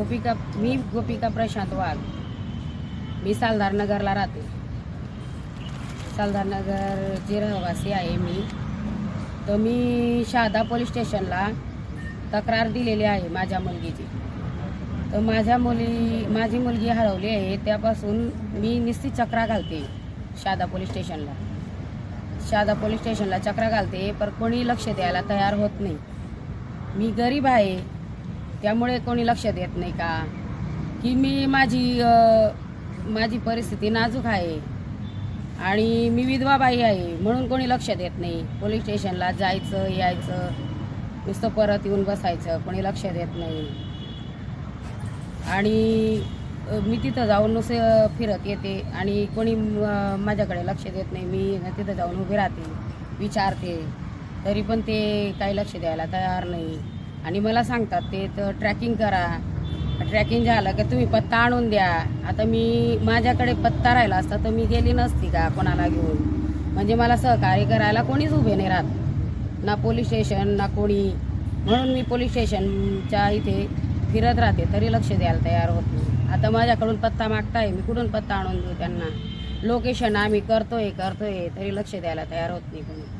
गोपिका मी गोपिका प्रशांत वाघ. मी सालधारनगरला राहते. सालधारनगरची रहिवासी आहे मी तर मी शहादा पोलीस स्टेशनला तक्रार दिलेली आहे माझ्या मुलगीची. तर माझ्या मुली माझी मुलगी हरवली आहे त्यापासून मी निश्चित चक्रा घालते शहादा पोलीस स्टेशनला. शहादा पोलीस स्टेशनला चक्रा घालते पण कोणी लक्ष द्यायला तयार होत नाही. मी गरीब आहे त्यामुळे कोणी लक्ष देत नाही का? की मी माझी माझी परिस्थिती नाजूक आहे. आणि मी विधवा बाई आहे म्हणून कोणी लक्ष देत नाही. पोलीस स्टेशनला जायचं यायचं नुसतं परत येऊन बसायचं कोणी लक्ष देत नाही. आणि मी तिथं जाऊन नुसतं फिरत येते आणि कोणी माझ्याकडे लक्ष देत नाही मी ना तिथं जाऊन उभी राहते विचारते. तरी पण ते काही लक्ष द्यायला तयार नाही. आणि मला सांगतात ते तर ट्रॅकिंग करा. ट्रॅकिंग झालं की तुम्ही पत्ता आणून द्या. आता मी माझ्याकडे पत्ता राहिला असता तर मी गेली नसती का कोणाला घेऊन? म्हणजे मला सहकार्य करायला कोणीच उभे नाही राहत. ना पोलीस स्टेशन ना कोणी. म्हणून मी पोलीस स्टेशनच्या इथे फिरत राहते तरी लक्ष द्यायला तयार होत नाही. आता माझ्याकडून पत्ता मागताय मी कुठून पत्ता आणून देऊ त्यांना? लोकेशन आम्ही करतोय करतोय तरी लक्ष द्यायला तयार होत नाही कोणी.